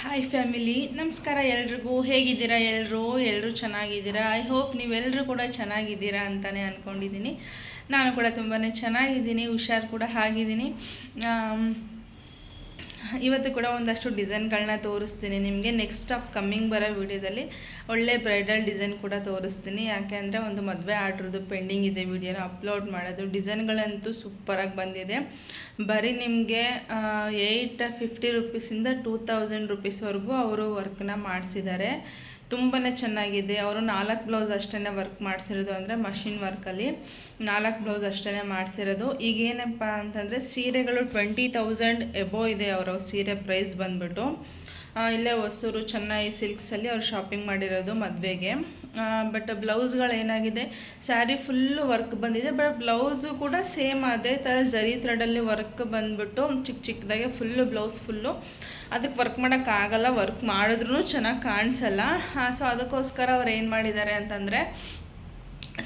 Hi family ನಮಸ್ಕಾರ ಎಲ್ರಿಗೂ. ಹೇಗಿದ್ದೀರಾ ಎಲ್ಲರೂ ಎಲ್ಲರೂ ಚೆನ್ನಾಗಿದ್ದೀರಾ? ಐ ಹೋಪ್ ನೀವೆಲ್ಲರೂ ಕೂಡ ಚೆನ್ನಾಗಿದ್ದೀರಾ ಅಂತಲೇ ಅಂದ್ಕೊಂಡಿದ್ದೀನಿ ನಾನು ಕೂಡ ತುಂಬಾ ಚೆನ್ನಾಗಿದ್ದೀನಿ. ಹುಷಾರು ಕೂಡ ಆಗಿದ್ದೀನಿ. ಇವತ್ತು ಕೂಡ ಒಂದಷ್ಟು ಡಿಸೈನ್ಗಳನ್ನ ತೋರಿಸ್ತೀನಿ. ನಿಮಗೆ ನೆಕ್ಸ್ಟ್ ಅಪ್ ಕಮ್ಮಿಂಗ್ ಬರೋ ವಿಡಿಯೋದಲ್ಲಿ ಒಳ್ಳೆ ಬ್ರೈಡಲ್ ಡಿಸೈನ್ ಕೂಡ ತೋರಿಸ್ತೀನಿ. ಯಾಕೆ ಅಂದರೆ ಒಂದು ಮದುವೆ ಆರ್ಡ್ರದ್ದು ಪೆಂಡಿಂಗ್ ಇದೆ ವೀಡಿಯೋನ ಅಪ್ಲೋಡ್ ಮಾಡೋದು. ಡಿಸೈನ್ಗಳಂತೂ ಸೂಪರಾಗಿ ಬಂದಿದೆ. ಬರೀ ನಿಮಗೆ ಏಯ್ಟ್ ಫಿಫ್ಟಿ ರುಪೀಸಿಂದ ಟೂ ತೌಸಂಡ್ ರುಪೀಸ್ವರೆಗೂ ಅವರು ವರ್ಕ್ನ ಮಾಡಿಸಿದ್ದಾರೆ. ತುಂಬಾ ಚೆನ್ನಾಗಿದೆ. ಅವರು ನಾಲ್ಕು ಬ್ಲೌಸ್ ಅಷ್ಟೇ ವರ್ಕ್ ಮಾಡಿಸಿರೋದು ಅಂದರೆ ಮಷಿನ್ ವರ್ಕಲ್ಲಿ ನಾಲ್ಕು ಬ್ಲೌಸ್ ಅಷ್ಟೇ ಮಾಡಿಸಿರೋದು. ಈಗ ಏನಪ್ಪ ಅಂತಂದರೆ ಸೀರೆಗಳು ಟ್ವೆಂಟಿ ತೌಸಂಡ್ ಎಬೋ ಇದೆ ಅವರ ಸೀರೆ ಪ್ರೈಸ್ ಬಂದ್ಬಿಟ್ಟು. ಇಲ್ಲೇ ಹೊಸೂರು ಚೆನ್ನೈ ಸಿಲ್ಕ್ಸಲ್ಲಿ ಅವ್ರು ಶಾಪಿಂಗ್ ಮಾಡಿರೋದು ಮದುವೆಗೆ. ಬಟ್ ಬ್ಲೌಸ್ಗಳು ಏನಾಗಿದೆ ಸ್ಯಾರಿ ಫುಲ್ಲು ವರ್ಕ್ ಬಂದಿದೆ ಬಟ್ ಬ್ಲೌಸು ಕೂಡ ಸೇಮ್ ಅದೇ ಥರ ಜರಿ ಥ್ರೆಡಲ್ಲಿ ವರ್ಕ್ ಬಂದ್ಬಿಟ್ಟು ಚಿಕ್ಕ ಚಿಕ್ಕದಾಗೆ ಫುಲ್ಲು ಬ್ಲೌಸ್ ಫುಲ್ಲು ಅದಕ್ಕೆ ವರ್ಕ್ ಮಾಡೋಕ್ಕಾಗಲ್ಲ ವರ್ಕ್ ಮಾಡಿದ್ರೂ ಚೆನ್ನಾಗಿ ಕಾಣಿಸಲ್ಲ. ಸೊ ಅದಕ್ಕೋಸ್ಕರ ಅವ್ರು ಏನು ಮಾಡಿದ್ದಾರೆ ಅಂತಂದರೆ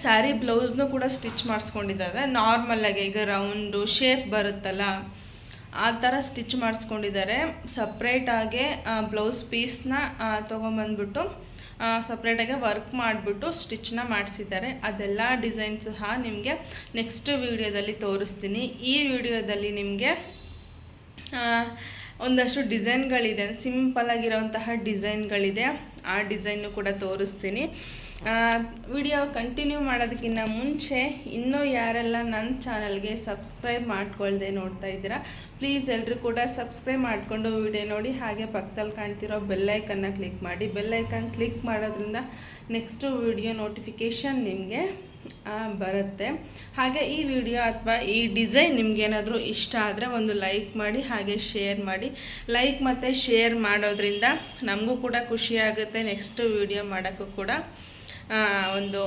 ಸ್ಯಾರಿ ಬ್ಲೌಸ್ನು ಕೂಡ ಸ್ಟಿಚ್ ಮಾಡಿಸ್ಕೊಂಡಿದ್ದಾರೆ. ನಾರ್ಮಲಾಗಿ ಈಗ ರೌಂಡು ಶೇಪ್ ಬರುತ್ತಲ್ಲ ಆ ಥರ ಸ್ಟಿಚ್ ಮಾಡಿಸ್ಕೊಂಡಿದ್ದಾರೆ. ಸಪ್ರೇಟಾಗೆ ಬ್ಲೌಸ್ ಪೀಸ್ನ ತೊಗೊಂಬಂದ್ಬಿಟ್ಟು ಸಪ್ರೇಟಾಗಿ ವರ್ಕ್ ಮಾಡಿಬಿಟ್ಟು ಸ್ಟಿಚ್ನ ಮಾಡಿಸಿದ್ದಾರೆ. ಅದೆಲ್ಲ ಡಿಸೈನ್ ಸಹ ನಿಮಗೆ ನೆಕ್ಸ್ಟ್ ವೀಡಿಯೋದಲ್ಲಿ ತೋರಿಸ್ತೀನಿ. ಈ ವಿಡಿಯೋದಲ್ಲಿ ನಿಮಗೆ ಒಂದಷ್ಟು ಡಿಸೈನ್ಗಳಿದೆ ಸಿಂಪಲ್ ಆಗಿರೋಂತಹ ಡಿಸೈನ್ಗಳಿದೆ ಆ ಡಿಸೈನು ಕೂಡ ತೋರಿಸ್ತೀನಿ. ವಿಡಿಯೋ ಕಂಟಿನ್ಯೂ ಮಾಡೋದಕ್ಕಿಂತ ಮುಂಚೆ ಇನ್ನೂ ಯಾರೆಲ್ಲ ನನ್ನ ಚಾನಲ್ಗೆ ಸಬ್ಸ್ಕ್ರೈಬ್ ಮಾಡ್ಕೊಳ್ದೆ ನೋಡ್ತಾ ಇದ್ದೀರಾ ಪ್ಲೀಸ್ ಎಲ್ಲರೂ ಕೂಡ ಸಬ್ಸ್ಕ್ರೈಬ್ ಮಾಡಿಕೊಂಡು ವಿಡಿಯೋ ನೋಡಿ, ಹಾಗೆ ಪಕ್ಕದಲ್ಲಿ ಕಾಣ್ತಿರೋ ಬೆಲ್ಲೈಕನ್ನ ಕ್ಲಿಕ್ ಮಾಡಿ. ಬೆಲ್ಲೈಕನ್ ಕ್ಲಿಕ್ ಮಾಡೋದ್ರಿಂದ ನೆಕ್ಸ್ಟು ವಿಡಿಯೋ ನೋಟಿಫಿಕೇಷನ್ ನಿಮಗೆ ಬರುತ್ತೆ. ಹಾಗೆ ಈ ವಿಡಿಯೋ ಅಥವಾ ಈ ಡಿಸೈನ್ ನಿಮಗೇನಾದರೂ ಇಷ್ಟ ಆದರೆ ಒಂದು ಲೈಕ್ ಮಾಡಿ, ಹಾಗೆ ಶೇರ್ ಮಾಡಿ. ಲೈಕ್ ಮತ್ತು ಶೇರ್ ಮಾಡೋದ್ರಿಂದ ನಮಗೂ ಕೂಡ ಖುಷಿಯಾಗುತ್ತೆ ನೆಕ್ಸ್ಟು ವಿಡಿಯೋ ಮಾಡೋಕ್ಕೂ ಕೂಡ. ಒಂದು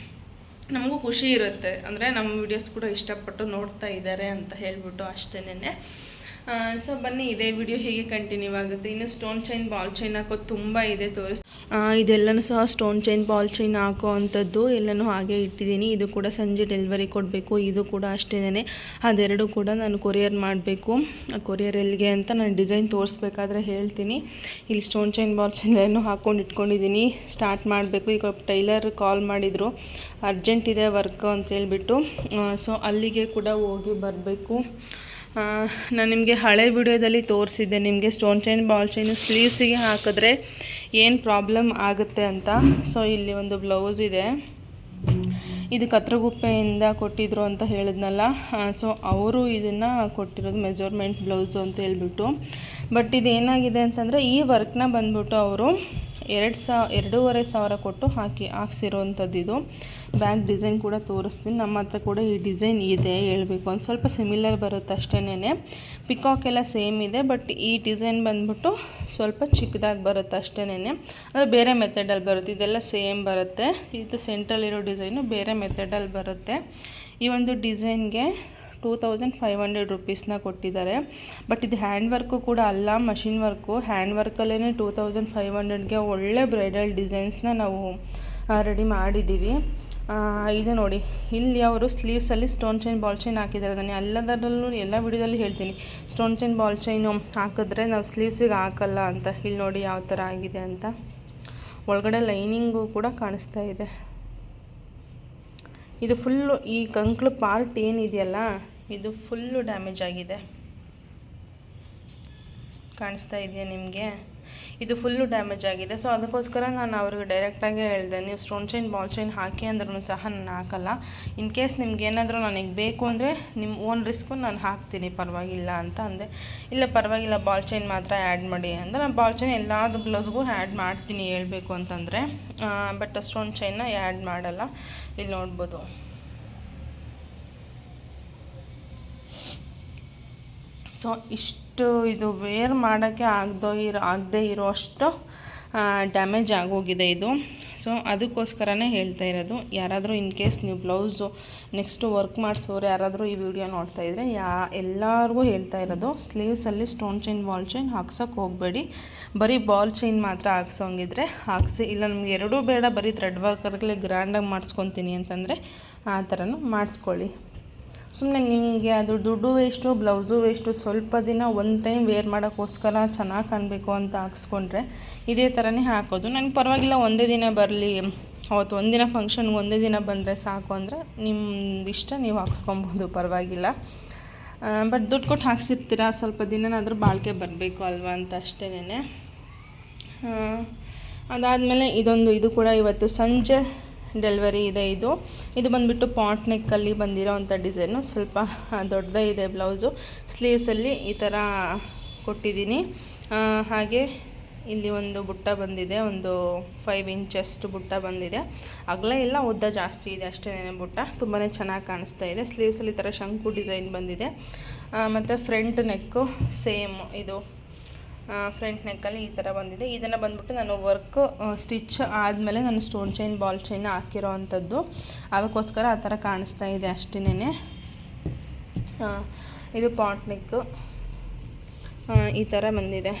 ನಮಗೂ ಖುಷಿ ಇರುತ್ತೆ. ಅಂದರೆ ನಮ್ಮ ವಿಡಿಯೋಸ್ ಕೂಡ ಇಷ್ಟಪಟ್ಟು ನೋಡ್ತಾ ಇದ್ದಾರೆ ಅಂತ ಹೇಳ್ಬಿಟ್ಟು ಅಷ್ಟೇನೆ ಸೊ ಬನ್ನಿ, ಇದೇ ವಿಡಿಯೋ ಹೇಗೆ ಕಂಟಿನ್ಯೂ ಆಗುತ್ತೆ. ಇನ್ನು ಸ್ಟೋನ್ ಚೈನ್ ಬಾಲ್ ಚೈನ್ ಹಾಕೋದು ತುಂಬ ಇದೆ ತೋರಿಸ್ ಇದೆಲ್ಲನೂ ಸಹ ಸ್ಟೋನ್ ಚೈನ್ ಬಾಲ್ ಚೈನ್ ಹಾಕೋ ಅಂಥದ್ದು ಎಲ್ಲನೂ ಹಾಗೆ ಇಟ್ಟಿದ್ದೀನಿ. ಇದು ಕೂಡ ಸಂಜೆ ಡೆಲಿವರಿ ಕೊಡಬೇಕು. ಇದು ಕೂಡ ಅಷ್ಟೇನೆ ಅದೆರಡು ಕೂಡ ನಾನು ಕೊರಿಯರ್ ಮಾಡಬೇಕು. ಕೊರಿಯರ್ ಎಲ್ಲಿಗೆ ಅಂತ ನಾನು ಡಿಸೈನ್ ತೋರಿಸ್ಬೇಕಾದ್ರೆ ಹೇಳ್ತೀನಿ. ಇಲ್ಲಿ ಸ್ಟೋನ್ ಚೈನ್ ಬಾಲ್ ಚೈನ್ ಎಲ್ಲನೂ ಹಾಕ್ಕೊಂಡು ಇಟ್ಕೊಂಡಿದ್ದೀನಿ. ಸ್ಟಾರ್ಟ್ ಮಾಡಬೇಕು. ಈಗ ಟೈಲರ್ ಕಾಲ್ ಮಾಡಿದರು. ಅರ್ಜೆಂಟ್ ಇದೆ ವರ್ಕ್ ಅಂತ ಹೇಳ್ಬಿಟ್ಟು. ಸೊ ಅಲ್ಲಿಗೆ ಕೂಡ ಹೋಗಿ ಬರಬೇಕು. ನಾನು ನಿಮಗೆ ಹಳೆ ವಿಡಿಯೋದಲ್ಲಿ ತೋರಿಸಿದ್ದೆ. ನಿಮಗೆ ಸ್ಟೋನ್ ಚೈನ್ ಬಾಲ್ ಚೈನು ಸ್ಲೀವ್ಸಿಗೆ ಹಾಕಿದ್ರೆ ಏನು ಪ್ರಾಬ್ಲಮ್ ಆಗುತ್ತೆ ಅಂತ. ಸೊ ಇಲ್ಲಿ ಒಂದು ಬ್ಲೌಸ್ ಇದೆ. ಇದು ಕತ್ರಗುಪ್ಪೆಯಿಂದ ಕೊಟ್ಟಿದ್ರು ಅಂತ ಹೇಳಿದ್ನಲ್ಲ. ಸೊ ಅವರು ಇದನ್ನು ಕೊಟ್ಟಿರೋದು ಮೆಜರ್ಮೆಂಟ್ ಬ್ಲೌಸು ಅಂತ ಹೇಳ್ಬಿಟ್ಟು. ಬಟ್ ಇದೇನಾಗಿದೆ ಅಂತಂದರೆ ಈ ವರ್ಕ್ನ ಬಂದ್ಬಿಟ್ಟು ಅವರು ಎರಡು ಸಾ, ಎರಡೂವರೆ ಸಾವಿರ ಕೊಟ್ಟು ಹಾಕಿ ಹಾಕ್ಸಿರೋವಂಥದ್ದು ಇದು ಬ್ಯಾಗ್ ಡಿಸೈನ್ ಕೂಡ ತೋರಿಸ್ತೀನಿ. ನಮ್ಮ ಹತ್ರ ಕೂಡ ಈ ಡಿಸೈನ್ ಇದೆ ಹೇಳಬೇಕು. ಒಂದು ಸ್ವಲ್ಪ ಸಿಮಿಲರ್ ಬರುತ್ತೆ ಅಷ್ಟೇನೆ ಪಿಕಾಕ್ ಎಲ್ಲ ಸೇಮ್ ಇದೆ ಬಟ್ ಈ ಡಿಸೈನ್ ಬಂದ್ಬಿಟ್ಟು ಸ್ವಲ್ಪ ಚಿಕ್ಕದಾಗಿ ಬರುತ್ತೆ ಅಷ್ಟೇನೆ ಅಂದರೆ ಬೇರೆ ಮೆಥಡಲ್ಲಿ ಬರುತ್ತೆ. ಇದೆಲ್ಲ ಸೇಮ್ ಬರುತ್ತೆ. ಇದು ಸೆಂಟ್ರಲ್ಲಿರೋ ಡಿಸೈನು ಬೇರೆ ಮೆಥಡಲ್ಲಿ ಬರುತ್ತೆ. ಈ ಒಂದು ಡಿಸೈನ್ಗೆ ಟೂ ತೌಸಂಡ್ ಫೈವ್ ಹಂಡ್ರೆಡ್ ರುಪೀಸ್ನ ಕೊಟ್ಟಿದ್ದಾರೆ. ಬಟ್ ಇದು ಹ್ಯಾಂಡ್ ವರ್ಕು ಕೂಡ ಅಲ್ಲ ಮಷಿನ್ ವರ್ಕು ಹ್ಯಾಂಡ್ ವರ್ಕಲ್ಲೇ ಟೂ ತೌಸಂಡ್ ಫೈವ್ ಹಂಡ್ರೆಡ್ಗೆ ಒಳ್ಳೆ ಬ್ರೈಡಲ್ ಡಿಸೈನ್ಸ್ನ ನಾವು ರೆಡಿ ಮಾಡಿದ್ದೀವಿ ಇದು ನೋಡಿ, ಇಲ್ಲಿ ಅವರು ಸ್ಲೀವ್ಸಲ್ಲಿ ಸ್ಟೋನ್ ಚೈನ್ ಬಾಲ್ ಚೈನ್ ಹಾಕಿದ್ದಾರೆ. ನಾನು ಎಲ್ಲದರಲ್ಲೂ ಎಲ್ಲ ವಿಡಿಯೋದಲ್ಲಿ ಹೇಳ್ತೀನಿ. ಸ್ಟೋನ್ ಚೈನ್ ಬಾಲ್ ಚೈನು ಹಾಕಿದ್ರೆ ನಾವು ಸ್ಲೀವ್ಸಿಗೆ ಹಾಕಲ್ಲ ಅಂತ. ಇಲ್ಲಿ ನೋಡಿ ಯಾವ ಥರ ಆಗಿದೆ ಅಂತ. ಒಳಗಡೆ ಲೈನಿಂಗು ಕೂಡ ಕಾಣಿಸ್ತಾ ಇದೆ. ಇದು ಫುಲ್ಲು ಈ ಕಂಕ್ಳು ಪಾರ್ಟ್ ಏನಿದೆಯಲ್ಲ ಇದು ಫುಲ್ಲು ಡ್ಯಾಮೇಜ್ ಆಗಿದೆ. ಕಾಣಿಸ್ತಾ ಇದೆಯಾ ನಿಮಗೆ? ಇದು ಫುಲ್ಲು ಡ್ಯಾಮೇಜ್ ಆಗಿದೆ. ಸೊ ಅದಕ್ಕೋಸ್ಕರ ನಾನು ಅವ್ರಿಗೆ ಡೈರೆಕ್ಟಾಗಿ ಹೇಳಿದೆ, ನೀವು ಸ್ಟೋನ್ ಚೈನ್ ಬಾಲ್ ಚೈನ್ ಹಾಕಿ ಅಂದ್ರೂ ಸಹ ನಾನು ಹಾಕಲ್ಲ. ಇನ್ ಕೇಸ್ ನಿಮ್ಗೆ ಏನಾದರೂ ನನಗೆ ಬೇಕು ಅಂದರೆ ನಿಮ್ಮ ಓನ್ ರಿಸ್ಕು ನಾನು ಹಾಕ್ತೀನಿ, ಪರವಾಗಿಲ್ಲ ಅಂತ ಅಂದೆ. ಇಲ್ಲ, ಪರವಾಗಿಲ್ಲ ಬಾಲ್ ಚೈನ್ ಮಾತ್ರ ಆ್ಯಡ್ ಮಾಡಿ ಅಂದರೆ ನಾನು ಬಾಲ್ ಚೈನ್ ಎಲ್ಲದು ಬ್ಲೌಸ್ಗೂ ಆ್ಯಡ್ ಮಾಡ್ತೀನಿ ಹೇಳಬೇಕು ಅಂತಂದರೆ ಬಟ್ ಸ್ಟೋನ್ ಚೈನ್ನ ಆ್ಯಡ್ ಮಾಡಲ್ಲ. ಇಲ್ಲಿ ನೋಡ್ಬೋದು. ಸೊ ಇಷ್ಟು ಇದು ವೇರ್ ಮಾಡೋಕ್ಕೆ ಆಗದೋ ಇರೋ ಆಗದೇ ಇರೋ ಅಷ್ಟು ಡ್ಯಾಮೇಜ್ ಆಗೋಗಿದೆ ಇದು. ಸೊ ಅದಕ್ಕೋಸ್ಕರನೇ ಹೇಳ್ತಾ ಇರೋದು, ಯಾರಾದರೂ ಇನ್ ಕೇಸ್ ನೀವು ಬ್ಲೌಸು ನೆಕ್ಸ್ಟು ವರ್ಕ್ ಮಾಡಿಸೋರು ಯಾರಾದರೂ ಈ ವಿಡಿಯೋ ನೋಡ್ತಾ ಇದ್ದರೆ ಯಾ ಎಲ್ಲರಿಗೂ ಹೇಳ್ತಾ ಇರೋದು ಸ್ಲೀವ್ಸಲ್ಲಿ ಸ್ಟೋನ್ ಚೈನ್ ಬಾಲ್ ಚೈನ್ ಹಾಕ್ಸೋಕೆ ಹೋಗಬೇಡಿ. ಬರೀ ಬಾಲ್ ಚೈನ್ ಮಾತ್ರ ಹಾಕ್ಸೋಂಗಿದ್ರೆ ಹಾಕ್ಸಿ. ಇಲ್ಲ, ನಮ್ಗೆ ಎರಡೂ ಬೇಡ, ಬರೀ ಥ್ರೆಡ್ ವರ್ಕರ್ಗಳೇ ಗ್ರ್ಯಾಂಡಾಗಿ ಮಾಡಿಸ್ಕೊತೀನಿ ಅಂತಂದರೆ ಆ ಥರನೂ ಮಾಡಿಸ್ಕೊಳ್ಳಿ. ಸುಮ್ಮನೆ ನಿಮಗೆ ಅದು ದುಡ್ಡು ವೇಸ್ಟು, ಬ್ಲೌಸು ವೇಸ್ಟು ಸ್ವಲ್ಪ ದಿನ ಒಂದು ಟೈಮ್ ವೇರ್ ಮಾಡೋಕ್ಕೋಸ್ಕರ ಚೆನ್ನಾಗಿ ಕಾಣಬೇಕು ಅಂತ ಹಾಕ್ಸ್ಕೊಂಡ್ರೆ ಇದೇ ಥರನೇ ಹಾಕೋದು. ನನಗೆ ಪರವಾಗಿಲ್ಲ, ಒಂದೇ ದಿನ ಬರಲಿ, ಅವತ್ತು ಒಂದಿನ ಫಂಕ್ಷನ್ಗೆ ಒಂದೇ ದಿನ ಬಂದರೆ ಸಾಕು ಅಂದರೆ ನಿಮ್ದು ಇಷ್ಟ, ನೀವು ಹಾಕ್ಸ್ಕೊಬೋದು, ಪರವಾಗಿಲ್ಲ. ಬಟ್ ದುಡ್ಡು ಕೊಟ್ಟು ಹಾಕ್ಸಿರ್ತೀರ, ಸ್ವಲ್ಪ ದಿನನಾದರೂ ಬಾಳಿಕೆ ಬರಬೇಕು ಅಲ್ವಾ ಅಂತ ಅಷ್ಟೇನೆ ಅದಾದಮೇಲೆ ಇದೊಂದು, ಇದು ಕೂಡ ಇವತ್ತು ಸಂಜೆ. ಡೆಲಿವರಿ ಇದೆ ಇದು. ಇದು ಬಂದುಬಿಟ್ಟು ಪಾಟ್ ನೆಕ್ಕಲ್ಲಿ ಬಂದಿರೋ ಅಂಥ ಡಿಸೈನು. ಸ್ವಲ್ಪ ದೊಡ್ಡದೇ ಇದೆ ಬ್ಲೌಸು ಸ್ಲೀವ್ಸಲ್ಲಿ ಈ ಥರ ಕೊಟ್ಟಿದ್ದೀನಿ. ಹಾಗೆ ಇಲ್ಲಿ ಒಂದು ಬುಟ್ಟ ಬಂದಿದೆ. ಒಂದು ಫೈವ್ ಇಂಚಷ್ಟು ಬುಟ್ಟ ಬಂದಿದೆ. ಅಗಲ ಇಲ್ಲ ಉದ್ದ ಜಾಸ್ತಿ ಇದೆ ಅಷ್ಟೇ ಬುಟ್ಟ. ತುಂಬಾ ಚೆನ್ನಾಗಿ ಕಾಣಿಸ್ತಾ ಇದೆ. ಸ್ಲೀವ್ಸಲ್ಲಿ ಈ ಥರ ಶಂಕು ಡಿಸೈನ್ ಬಂದಿದೆ. ಮತ್ತು ಫ್ರಂಟ್ ನೆಕ್ಕು ಸೇಮ್ ಇದು. ಫ್ರಂಟ್ ನೆಕ್ಕಲ್ಲಿ ಈ ಥರ ಬಂದಿದೆ. ಇದನ್ನು ಬಂದುಬಿಟ್ಟು ನಾನು ವರ್ಕ್ ಸ್ಟಿಚ್ ಆದಮೇಲೆ ನಾನು ಸ್ಟೋನ್ ಚೈನ್ ಬಾಲ್ ಚೈನ್ ಹಾಕಿರೋ ಅಂಥದ್ದು ಅದಕ್ಕೋಸ್ಕರ ಆ ಥರ ಕಾಣಿಸ್ತಾ ಇದೆ ಅಷ್ಟೇನೆ ಇದು ಪಾಟ್ ನೆಕ್ಕು ಈ ಥರ ಬಂದಿದೆ.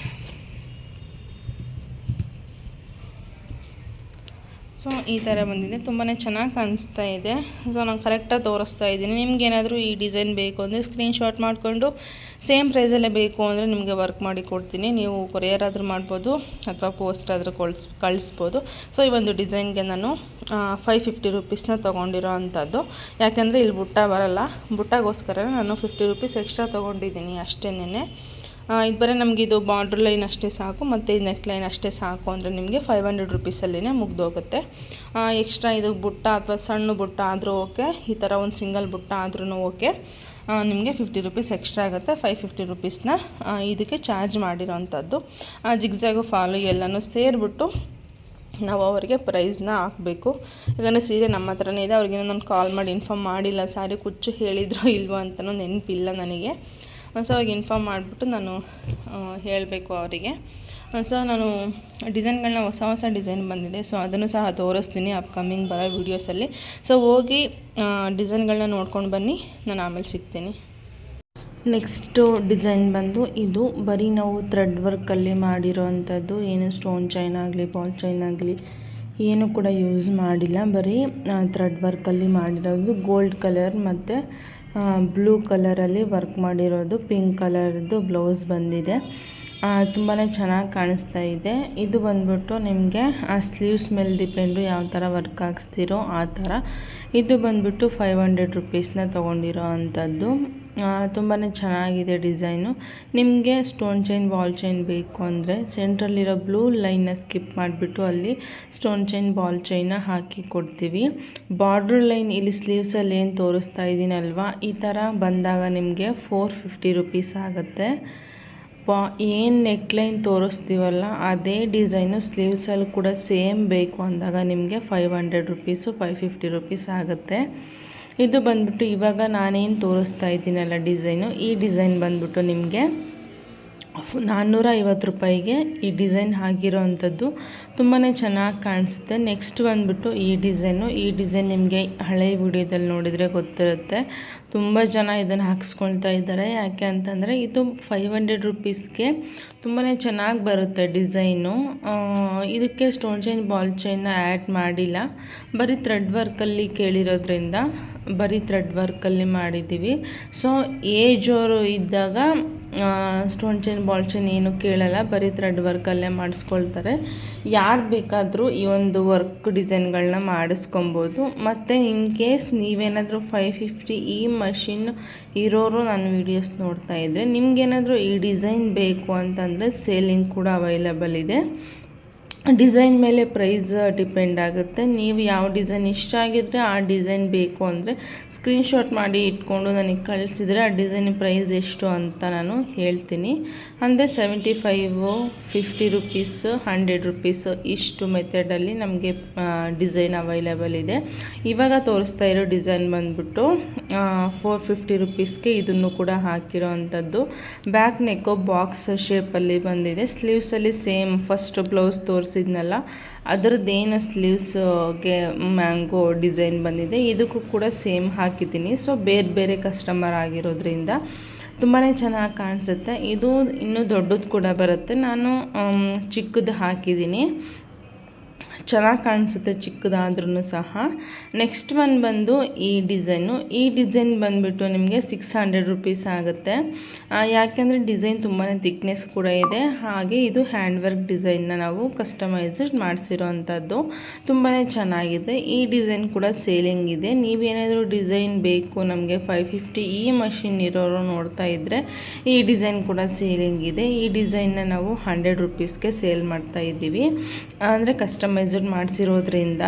ಸೊ, ಈ ಥರ ಬಂದಿದೆ. ತುಂಬಾ ಚೆನ್ನಾಗಿ ಕಾಣಿಸ್ತಾ ಇದೆ. ಸೊ, ನಾನು ಕರೆಕ್ಟಾಗಿ ತೋರಿಸ್ತಾ ಇದ್ದೀನಿ. ನಿಮ್ಗೇನಾದರೂ ಈ ಡಿಸೈನ್ ಬೇಕು ಅಂದರೆ ಸ್ಕ್ರೀನ್ಶಾಟ್ ಮಾಡಿಕೊಂಡು ಸೇಮ್ ಪ್ರೈಸಲ್ಲೇ ಬೇಕು ಅಂದರೆ ನಿಮಗೆ ವರ್ಕ್ ಮಾಡಿ ಕೊಡ್ತೀನಿ. ನೀವು ಕೊರಿಯರ್ ಆದರೂ ಮಾಡ್ಬೋದು ಅಥವಾ ಪೋಸ್ಟ್ ಆದರೂ ಕಳ್ಸ್, ಕಳಿಸ್ಬೋದು. ಸೊ, ಈ ಒಂದು ಡಿಸೈನ್ಗೆ ನಾನು ಫೈವ್ ಫಿಫ್ಟಿ ರುಪೀಸ್ನ ತೊಗೊಂಡಿರೋ ಅಂಥದ್ದು. ಯಾಕೆಂದರೆ ಇಲ್ಲಿ ಬುಟ್ಟ ಬರಲ್ಲ. ಬುಟ್ಟಗೋಸ್ಕರ ನಾನು ಫಿಫ್ಟಿ ರುಪೀಸ್ ಎಕ್ಸ್ಟ್ರಾ ತೊಗೊಂಡಿದ್ದೀನಿ ಅಷ್ಟೇನೆ ಇದು ಬರೀ ಇದು ಬಾರ್ಡ್ರ್ ಲೈನ್ ಅಷ್ಟೇ ಸಾಕು, ಮತ್ತು ನೆಕ್ ಲೈನ್ ಅಷ್ಟೇ ಸಾಕು ಅಂದರೆ ನಿಮಗೆ ಫೈವ್ ಹಂಡ್ರೆಡ್ ರುಪೀಸಲ್ಲಿನೇ ಮುಗ್ದೋಗುತ್ತೆ. ಎಕ್ಸ್ಟ್ರಾ ಇದು ಬುಟ್ಟ ಅಥವಾ ಸಣ್ಣ ಬುಟ್ಟ ಆದರೂ ಓಕೆ, ಈ ಥರ ಒಂದು ಸಿಂಗಲ್ ಬುಟ್ಟ ಆದ್ರೂ ಓಕೆ. ನಿಮಗೆ ಫಿಫ್ಟಿ ರುಪೀಸ್ ಎಕ್ಸ್ಟ್ರಾ ಆಗುತ್ತೆ ಫೈವ್ ಫಿಫ್ಟಿ ರುಪೀಸ್ನ ಇದಕ್ಕೆ ಚಾರ್ಜ್ ಮಾಡಿರೋವಂಥದ್ದು ಜಿಗ್ಜಾಗು ಫಾಲು ಎಲ್ಲನೂ ಸೇರಿಬಿಟ್ಟು ನಾವು ಅವರಿಗೆ ಪ್ರೈಸ್ನ ಹಾಕಬೇಕು. ಯಾಕಂದರೆ ಸೀರೆ ನಮ್ಮ ಹತ್ರನೇ ಇದೆ ಅವ್ರಿಗೆ ನಾನು ಕಾಲ್ ಮಾಡಿ ಇನ್ಫಾರ್ಮ್ ಮಾಡಿಲ್ಲ, ಸಾರಿ, ಕುಚ್ಚು ಹೇಳಿದ್ರು ಇಲ್ವೋ ಅಂತಲೂ ನೆನಪಿಲ್ಲ ನನಗೆ. ಸೊ ಅವಾಗ ಇನ್ಫಾರ್ಮ್ ಮಾಡಿಬಿಟ್ಟು ನಾನು ಹೇಳಬೇಕು ಅವರಿಗೆ. ಸೊ, ನಾನು ಡಿಸೈನ್ಗಳನ್ನ ಹೊಸ ಹೊಸ ಡಿಸೈನ್ ಬಂದಿದೆ. ಸೊ, ಅದನ್ನು ಸಹ ತೋರಿಸ್ತೀನಿ ಅಪ್ಕಮಿಂಗ್ ಬರೋ ವೀಡಿಯೋಸಲ್ಲಿ ಸೊ, ಹೋಗಿ ಡಿಸೈನ್ಗಳನ್ನ ನೋಡ್ಕೊಂಡು ಬನ್ನಿ, ನಾನು ಆಮೇಲೆ ಸಿಗ್ತೀನಿ. ನೆಕ್ಸ್ಟು ಡಿಸೈನ್ ಬಂದು, ಇದು ಬರೀ ನಾವು ಥ್ರೆಡ್ ವರ್ಕಲ್ಲಿ ಮಾಡಿರೋ ಅಂಥದ್ದು ಏನು ಸ್ಟೋನ್ ಚೈನ್ ಆಗಲಿ ಬಾಲ್ ಚೈನ್ ಆಗಲಿ ಏನು ಕೂಡ ಯೂಸ್ ಮಾಡಿಲ್ಲ. ಬರೀ ಥ್ರೆಡ್ ವರ್ಕಲ್ಲಿ ಮಾಡಿರೋದು ಗೋಲ್ಡ್ ಕಲರ್ ಮತ್ತು ಬ್ಲೂ ಕಲರಲ್ಲಿ ವರ್ಕ್ ಮಾಡಿರೋದು ಪಿಂಕ್ ಕಲರ್ದು ಬ್ಲೌಸ್ ಬಂದಿದೆ. ತುಂಬಾ ಚೆನ್ನಾಗಿ ಕಾಣಿಸ್ತಾ ಇದೆ. ಇದು ಬಂದ್ಬಿಟ್ಟು ನಿಮಗೆ, ಆ ಸ್ಲೀವ್ಸ್ ಮೇಲೆ ಡಿಪೆಂಡು ಯಾವ ಥರ ವರ್ಕ್ ಹಾಕ್ಸ್ತಿರೋ ಆ ಥರ ಇದು ಬಂದ್ಬಿಟ್ಟು ಫೈವ್ ಹಂಡ್ರೆಡ್ ರುಪೀಸ್ನ ತೊಗೊಂಡಿರೋ ಅಂಥದ್ದು. ತುಂಬಾ ಚೆನ್ನಾಗಿದೆ ಡಿಸೈನು. ನಿಮಗೆ ಸ್ಟೋನ್ ಚೈನ್ ಬಾಲ್ ಚೈನ್ ಬೇಕು ಅಂದರೆ ಸೆಂಟ್ರಲ್ಲಿರೋ ಬ್ಲೂ ಲೈನ್ನ ಸ್ಕಿಪ್ ಮಾಡಿಬಿಟ್ಟು ಅಲ್ಲಿ ಸ್ಟೋನ್ ಚೈನ್ ಬಾಲ್ ಚೈನ ಹಾಕಿ ಕೊಡ್ತೀವಿ. ಬಾರ್ಡ್ರ್ ಲೈನ್ ಇಲ್ಲಿ ಸ್ಲೀವ್ಸಲ್ಲಿ ಏನು ತೋರಿಸ್ತಾ ಇದ್ದೀನಲ್ವಾ ಈ ಥರ ಬಂದಾಗ ನಿಮಗೆ ಫೋರ್ ಫಿಫ್ಟಿ ರುಪೀಸ್ ಆಗುತ್ತೆ. ಬಾ ಏನು ನೆಕ್ಲೈನ್ ತೋರಿಸ್ತೀವಲ್ಲ, ಅದೇ ಡಿಸೈನು ಸ್ಲೀವ್ಸಲ್ಲಿ ಕೂಡ ಸೇಮ್ ಬೇಕು ಅಂದಾಗ ನಿಮಗೆ five hundred rupees five fifty rupees ಆಗುತ್ತೆ. ಇದು ಬಂದ್ಬಿಟ್ಟು ಇವಾಗ ನಾನೇನು ತೋರಿಸ್ತಾ ಇದ್ದೀನಲ್ಲ ಡಿಸೈನು, ಈ ಡಿಸೈನ್ ಬಂದ್ಬಿಟ್ಟು ನಿಮಗೆ ನಾನ್ನೂರ ಐವತ್ತು ರೂಪಾಯಿಗೆ ಈ ಡಿಸೈನ್ ಆಗಿರೋ ಅಂಥದ್ದು ತುಂಬಾ ಚೆನ್ನಾಗಿ ಕಾಣಿಸುತ್ತೆ. ನೆಕ್ಸ್ಟ್ ಬಂದುಬಿಟ್ಟು ಈ ಡಿಸೈನು, ಈ ಡಿಸೈನ್ ನಿಮಗೆ ಹಳೆ ವಿಡಿಯೋದಲ್ಲಿ ನೋಡಿದರೆ ಗೊತ್ತಿರುತ್ತೆ. ತುಂಬ ಜನ ಇದನ್ನು ಹಾಕ್ಸ್ಕೊಳ್ತಾ ಇದ್ದಾರೆ. ಯಾಕೆ ಅಂತಂದರೆ ಇದು ಫೈವ್ ಹಂಡ್ರೆಡ್ ರುಪೀಸ್ಗೆ ತುಂಬಾ ಚೆನ್ನಾಗಿ ಬರುತ್ತೆ ಡಿಸೈನು. ಇದಕ್ಕೆ ಸ್ಟೋನ್ ಚೈನ್ ಬಾಲ್ ಚೈನ್ನ ಆ್ಯಡ್ ಮಾಡಿಲ್ಲ. ಬರೀ ಥ್ರೆಡ್ ವರ್ಕಲ್ಲಿ ಕೇಳಿರೋದ್ರಿಂದ ಬರೀ ಥ್ರೆಡ್ ವರ್ಕಲ್ಲಿ ಮಾಡಿದ್ದೀವಿ. ಸೊ ಏಜೋರು ಇದ್ದಾಗ ಸ್ಟೋನ್ ಚೈನ್ ಬಾಲ್ ಚೈನ್ ಏನು ಕೇಳಲ್ಲ, ಬರೀ ಥ್ರೆಡ್ ವರ್ಕಲ್ಲೇ ಮಾಡಿಸ್ಕೊಳ್ತಾರೆ. ಯಾರು ಬೇಕಾದರೂ ಈ ಒಂದು ವರ್ಕ್ ಡಿಸೈನ್ಗಳನ್ನ ಮಾಡಿಸ್ಕೊಬೋದು. ಮತ್ತು ಇನ್ ಕೇಸ್ ನೀವೇನಾದರೂ ಫೈವ್ ಫಿಫ್ಟಿ ಈ ಮಷಿನ್ ಇರೋರು ನನ್ನ ವೀಡಿಯೋಸ್ ನೋಡ್ತಾ ಇದ್ದರೆ ನಿಮ್ಗೇನಾದರೂ ಈ ಡಿಸೈನ್ ಬೇಕು ಅಂತಂದರೆ ಸೇಲಿಂಗ್ ಕೂಡ ಅವೈಲಬಲ್ ಇದೆ. ಡಿಸೈನ್ ಮೇಲೆ ಪ್ರೈಸ್ ಡಿಪೆಂಡ್ ಆಗುತ್ತೆ. ನೀವು ಯಾವ ಡಿಸೈನ್ ಇಷ್ಟ ಆಗಿದ್ದರೆ ಆ ಡಿಸೈನ್ ಬೇಕು ಅಂದರೆ ಸ್ಕ್ರೀನ್ಶಾಟ್ ಮಾಡಿ ಇಟ್ಕೊಂಡು ನನಗೆ ಕಳಿಸಿದರೆ ಆ ಡಿಸೈನ್ ಪ್ರೈಸ್ ಎಷ್ಟು ಅಂತ ನಾನು ಹೇಳ್ತೀನಿ. ಅಂದರೆ seventy five, fifty rupees, hundred rupees ಇಷ್ಟು ಮೆಥಡಲ್ಲಿ ನಮಗೆ ಡಿಸೈನ್ ಅವೈಲೇಬಲ್ ಇದೆ. ಇವಾಗ ತೋರಿಸ್ತಾ ಇರೋ ಡಿಸೈನ್ ಬಂದ್ಬಿಟ್ಟು ಫೋರ್ ಫಿಫ್ಟಿ ರುಪೀಸ್ಗೆ ಇದನ್ನು ಕೂಡ ಹಾಕಿರೋ ಅಂಥದ್ದು. ಬ್ಯಾಕ್ ನೆಕ್ಕು ಬಾಕ್ಸ್ ಶೇಪಲ್ಲಿ ಬಂದಿದೆ. ಸ್ಲೀವ್ಸಲ್ಲಿ ಸೇಮ್ ಫಸ್ಟ್ ಬ್ಲೌಸ್ ತೋರಿಸಿ ತೋರಿಸಿದ್ನಲ್ಲ ಅದರದ್ದೇನು ಸ್ಲೀವ್ಸ್ಗೆ ಮ್ಯಾಂಗೋ ಡಿಸೈನ್ ಬಂದಿದೆ, ಇದಕ್ಕೂ ಕೂಡ ಸೇಮ್ ಹಾಕಿದ್ದೀನಿ. ಸೊ ಬೇರೆ ಬೇರೆ ಕಸ್ಟಮರ್ ಆಗಿರೋದ್ರಿಂದ ತುಂಬಾ ಚೆನ್ನಾಗಿ ಕಾಣಿಸುತ್ತೆ. ಇದು ಇನ್ನೂ ದೊಡ್ಡದು ಕೂಡ ಬರುತ್ತೆ. ನಾನು ಚಿಕ್ಕದು ಹಾಕಿದ್ದೀನಿ. ಚೆನ್ನಾಗಿ ಕಾಣಿಸುತ್ತೆ ಚಿಕ್ಕದಾದ್ರೂ ಸಹ. ನೆಕ್ಸ್ಟ್ ಒನ್ ಬಂದು ಈ ಡಿಸೈನು ಈ ಡಿಸೈನ್ ಬಂದುಬಿಟ್ಟು ನಿಮಗೆ ಸಿಕ್ಸ್ ಹಂಡ್ರೆಡ್ ರುಪೀಸ್ ಆಗುತ್ತೆ. ಯಾಕೆಂದರೆ ಡಿಸೈನ್ ತುಂಬಾ ತಿಕ್ನೆಸ್ ಕೂಡ ಇದೆ. ಹಾಗೆ ಇದು ಹ್ಯಾಂಡ್ ವರ್ಕ್ ಡಿಸೈನ್ನ ನಾವು ಕಸ್ಟಮೈಸ್ಡ್ ಮಾಡಿಸಿರೋ ಅಂಥದ್ದು ತುಂಬಾ ಚೆನ್ನಾಗಿದೆ. ಈ ಡಿಸೈನ್ ಕೂಡ ಸೇಲಿಂಗ್ ಇದೆ. ನೀವೇನಾದರೂ ಡಿಸೈನ್ ಬೇಕು, ನಮಗೆ ಫೈವ್ ಫಿಫ್ಟಿ ಈ ಮಷಿನ್ ಇರೋರು ನೋಡ್ತಾ ಇದ್ದರೆ ಈ ಡಿಸೈನ್ ಕೂಡ ಸೇಲಿಂಗ್ ಇದೆ. ಈ ಡಿಸೈನ್ನ ನಾವು ಹಂಡ್ರೆಡ್ ರುಪೀಸ್ಗೆ ಸೇಲ್ ಮಾಡ್ತಾ ಇದ್ದೀವಿ. ಅಂದರೆ ಕಸ್ಟಮೈಸ್ಡ್ ಮಾಡಿಸಿರೋದ್ರಿಂದ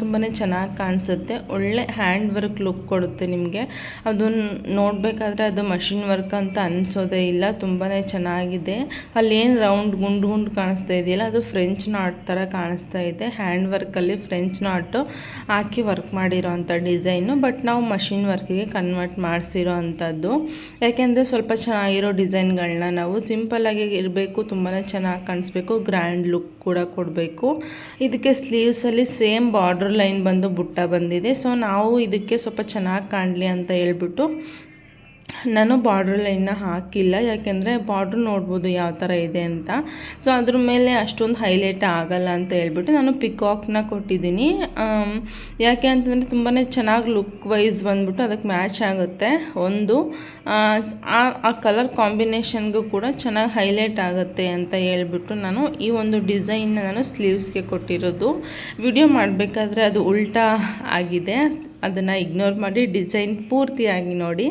ತುಂಬಾ ಚೆನ್ನಾಗಿ ಕಾಣಿಸುತ್ತೆ. ಒಳ್ಳೆ ಹ್ಯಾಂಡ್ ವರ್ಕ್ ಲುಕ್ ಕೊಡುತ್ತೆ ನಿಮಗೆ. ಅದು ನೋಡಬೇಕಾದ್ರೆ ಅದು ಮಷಿನ್ ವರ್ಕ್ ಅಂತ ಅನಿಸೋದೇ ಇಲ್ಲ. ತುಂಬಾ ಚೆನ್ನಾಗಿದೆ. ಅಲ್ಲೇನು ರೌಂಡ್ ಗುಂಡು ಗುಂಡು ಕಾಣಿಸ್ತಾ ಇದೆಯಲ್ಲ, ಅದು ಫ್ರೆಂಚ್ ನಾಟ್ ಥರ ಕಾಣಿಸ್ತಾ ಇದೆ. ಹ್ಯಾಂಡ್ ವರ್ಕಲ್ಲಿ ಫ್ರೆಂಚ್ ನಾಟು ಹಾಕಿ ವರ್ಕ್ ಮಾಡಿರೋ ಅಂಥ ಡಿಸೈನು ಬಟ್ ನಾವು ಮಷಿನ್ ವರ್ಕಿಗೆ ಕನ್ವರ್ಟ್ ಮಾಡಿಸಿರೋ ಅಂಥದ್ದು. ಯಾಕೆಂದರೆ ಸ್ವಲ್ಪ ಚೆನ್ನಾಗಿರೋ ಡಿಸೈನ್ಗಳನ್ನ ನಾವು ಸಿಂಪಲ್ಲಾಗಿ ಇರಬೇಕು ತುಂಬಾ ಚೆನ್ನಾಗಿ ಕಾಣಿಸ್ಬೇಕು ಗ್ರ್ಯಾಂಡ್ ಲುಕ್ ಕೂಡ ಕೊಡಬೇಕು. ಇದಕ್ಕೆ ಸ್ಲೀವ್ಸಲ್ಲಿ ಸೇಮ್ ಬಾರ್ಡ್ರ್ ಲೈನ್ ಬಂದು ಬುಟ್ಟ ಬಂದಿದೆ. ಸೊ ನಾವು ಇದಕ್ಕೆ ಸ್ವಲ್ಪ ಚೆನ್ನಾಗಿ ಕಾಣಲಿ ಅಂತ ಹೇಳ್ಬಿಟ್ಟು ನಾನು ಬಾರ್ಡ್ರ್ ಲೈನ್ನ ಹಾಕಿಲ್ಲ. ಯಾಕೆಂದರೆ ಬಾರ್ಡ್ರ್ ನೋಡ್ಬೋದು ಯಾವ ಥರ ಇದೆ ಅಂತ. ಸೊ ಅದ್ರ ಮೇಲೆ ಅಷ್ಟೊಂದು ಹೈಲೈಟ್ ಆಗಲ್ಲ ಅಂತ ಹೇಳ್ಬಿಟ್ಟು ನಾನು ಪಿಕಾಕ್ನ ಕೊಟ್ಟಿದ್ದೀನಿ. ಯಾಕೆ ಅಂತಂದರೆ ತುಂಬಾ ಚೆನ್ನಾಗಿ ಲುಕ್ ವೈಸ್ ಬಂದ್ಬಿಟ್ಟು ಅದಕ್ಕೆ ಮ್ಯಾಚ್ ಆಗುತ್ತೆ ಒಂದು. ಆ, ಕಲರ್ ಕಾಂಬಿನೇಷನ್ಗೂ ಕೂಡ ಚೆನ್ನಾಗಿ ಹೈಲೈಟ್ ಆಗುತ್ತೆ ಅಂತ ಹೇಳ್ಬಿಟ್ಟು ನಾನು ಈ ಒಂದು ಡಿಸೈನ್ನ ನಾನು ಸ್ಲೀವ್ಸ್ಗೆ ಕೊಟ್ಟಿರೋದು. ವಿಡಿಯೋ ಮಾಡಬೇಕಾದ್ರೆ ಅದು ಉಲ್ಟಾ ಆಗಿದೆ. ಅದನ್ನು ಇಗ್ನೋರ್ ಮಾಡಿ ಡಿಸೈನ್ ಪೂರ್ತಿಯಾಗಿ ನೋಡಿ.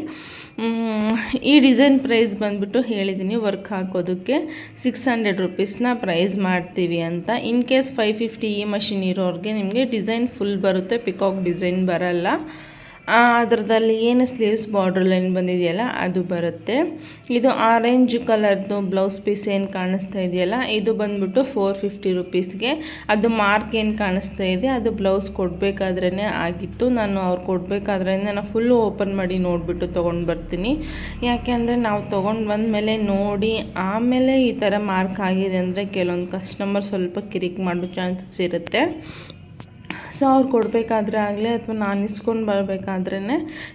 ಈ ಡಿಸೈನ್ ಪ್ರೈಸ್ ಬಂದುಬಿಟ್ಟು ಹೇಳಿದ್ದೀನಿ ವರ್ಕ್ ಹಾಕೋದಕ್ಕೆ ಸಿಕ್ಸ್ ಹಂಡ್ರೆಡ್ ರುಪೀಸ್ನ ಪ್ರೈಸ್ ಮಾಡ್ತೀವಿ ಅಂತ. ಇನ್ ಕೇಸ್ ಫೈವ್ ಫಿಫ್ಟಿ ಈ ಮಷಿನ್ ಇರೋರಿಗೆ ನಿಮಗೆ ಡಿಸೈನ್ ಫುಲ್ ಬರುತ್ತೆ ಪಿಕಾಕ್ ಡಿಸೈನ್ ಬರಲ್ಲ. ಅದರದಲ್ಲಿ ಏನು ಸ್ಲೀವ್ಸ್ ಬಾರ್ಡರ್ ಲೈನ್ ಬಂದಿದೆಯಲ್ಲ, ಅದು ಬರುತ್ತೆ. ಇದು ಆರೆಂಜ್ ಕಲರ್ದು ಬ್ಲೌಸ್ ಪೀಸ್ ಏನು ಕಾಣಿಸ್ತಾ ಇದೆಯಲ್ಲ, ಇದು ಬಂದ್ಬಿಟ್ಟು ಫೋರ್ ಫಿಫ್ಟಿ ರುಪೀಸ್ಗೆ ಅದು ಮಾರ್ಕ್ ಏನು ಕಾಣಿಸ್ತಾ ಇದೆ, ಅದು ಬ್ಲೌಸ್ ಕೊಡಬೇಕಾದ್ರೇ ಆಗಿತ್ತು. ನಾನು ಅವ್ರು ಕೊಡಬೇಕಾದ್ರೆ ನಾನು ಫುಲ್ಲು ಓಪನ್ ಮಾಡಿ ನೋಡಿಬಿಟ್ಟು ತೊಗೊಂಡು ಬರ್ತೀನಿ. ಯಾಕೆಂದರೆ ನಾವು ತೊಗೊಂಡು ಬಂದಮೇಲೆ ನೋಡಿ, ಆಮೇಲೆ ಈ ಥರ ಮಾರ್ಕ್ ಆಗಿದೆ ಅಂದರೆ ಕೆಲವೊಂದು ಕಸ್ಟಮರ್ ಸ್ವಲ್ಪ ಕಿರಿಕ್ ಮಾಡೋ ಚಾನ್ಸಸ್ ಇರುತ್ತೆ. ಸೊ ಅವ್ರು ಕೊಡಬೇಕಾದ್ರೆ ಆಗಲಿ ಅಥವಾ ನಾನು ಇಸ್ಕೊಂಡು ಬರಬೇಕಾದ್ರೇ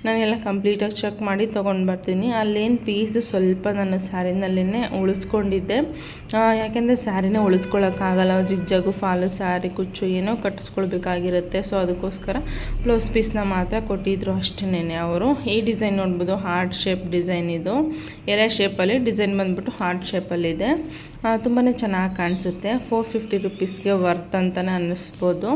ನಾನೆಲ್ಲ ಕಂಪ್ಲೀಟಾಗಿ ಚೆಕ್ ಮಾಡಿ ತೊಗೊಂಡು ಬರ್ತೀನಿ. ಅಲ್ಲೇನು ಪೀಸ್ ಸ್ವಲ್ಪ ನನ್ನ ಸ್ಯಾರಿನಲ್ಲೇ ಉಳಿಸ್ಕೊಂಡಿದ್ದೆ. ಯಾಕೆಂದರೆ ಸ್ಯಾರಿನೇ ಉಳಿಸ್ಕೊಳ್ಳೋಕ್ಕಾಗಲ್ಲ ಜಿಗ್ಜಾಗು, ಫಾಲು, ಸ್ಯಾರಿ, ಕುಚ್ಚು ಏನೋ ಕಟ್ಟಿಸ್ಕೊಳ್ಬೇಕಾಗಿರುತ್ತೆ. ಸೊ ಅದಕ್ಕೋಸ್ಕರ ಬ್ಲೌಸ್ ಪೀಸ್ನ ಮಾತ್ರ ಕೊಟ್ಟಿದ್ರು ಅಷ್ಟೇ ಅವರು. ಈ ಡಿಸೈನ್ ನೋಡ್ಬೋದು, ಹಾರ್ಟ್ ಶೇಪ್ ಡಿಸೈನ್ ಇದು. ಎಲೆ ಶೇಪಲ್ಲಿ ಡಿಸೈನ್ ಬಂದ್ಬಿಟ್ಟು ಹಾರ್ಟ್ ಶೇಪಲ್ಲಿದೆ ತುಂಬಾ ಚೆನ್ನಾಗಿ ಕಾಣಿಸುತ್ತೆ. ಫೋರ್ ಫಿಫ್ಟಿ ರುಪೀಸ್ಗೆ ವರ್ತ್ ಅಂತಲೇ ಅನ್ನಿಸ್ಬೋದು.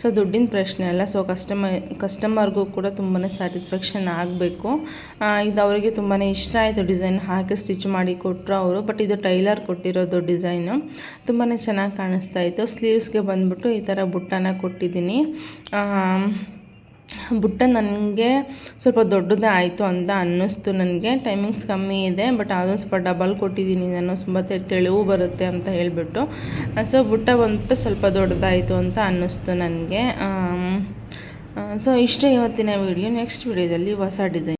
ಸೊ ದುಡ್ಡಿನ ಪ್ರಶ್ನೆ ಅಲ್ಲ. ಸೊ ಕಸ್ಟಮ ಕಸ್ಟಮರ್ಗೂ ಕೂಡ ತುಂಬಾ ಸ್ಯಾಟಿಸ್ಫ್ಯಾಕ್ಷನ್ ಆಗಬೇಕು. ಇದು ಅವರಿಗೆ ತುಂಬಾ ಇಷ್ಟ ಆಯಿತು ಡಿಸೈನ್ ಹಾಕಿ ಸ್ಟಿಚ್ ಮಾಡಿ ಕೊಟ್ಟರು ಅವರು. ಬಟ್ ಇದು ಟೈಲರ್ ಕೊಟ್ಟಿರೋದು ಡಿಸೈನು. ತುಂಬಾ ಚೆನ್ನಾಗಿ ಕಾಣಿಸ್ತಾ ಇತ್ತು. ಸ್ಲೀವ್ಸ್ಗೆ ಬಂದ್ಬಿಟ್ಟು ಈ ಥರ ಬುಟ್ಟನ ಕೊಟ್ಟಿದ್ದೀನಿ. ಬುಟ್ಟ ನನಗೆ ಸ್ವಲ್ಪ ದೊಡ್ಡದೇ ಆಯಿತು ಅಂತ ಅನ್ನಿಸ್ತು ನನಗೆ. ಟೈಮಿಂಗ್ಸ್ ಕಮ್ಮಿ ಇದೆ, ಬಟ್ ಅದೊಂದು ಸ್ವಲ್ಪ ಡಬಲ್ ಕೊಟ್ಟಿದ್ದೀನಿ. ನಾನು ತುಂಬ ತೆಳುವು ಬರುತ್ತೆ ಅಂತ ಹೇಳಿಬಿಟ್ಟು. ಸೊ ಬುಟ್ಟ ಬಂದ್ಬಿಟ್ಟು ಸ್ವಲ್ಪ ದೊಡ್ಡದಾಯಿತು ಅಂತ ಅನ್ನಿಸ್ತು ನನಗೆ. ಸೊ ಇಷ್ಟೇ ಇವತ್ತಿನ ವಿಡಿಯೋ. ನೆಕ್ಸ್ಟ್ ವಿಡಿಯೋದಲ್ಲಿ ಹೊಸ ಡಿಸೈನ್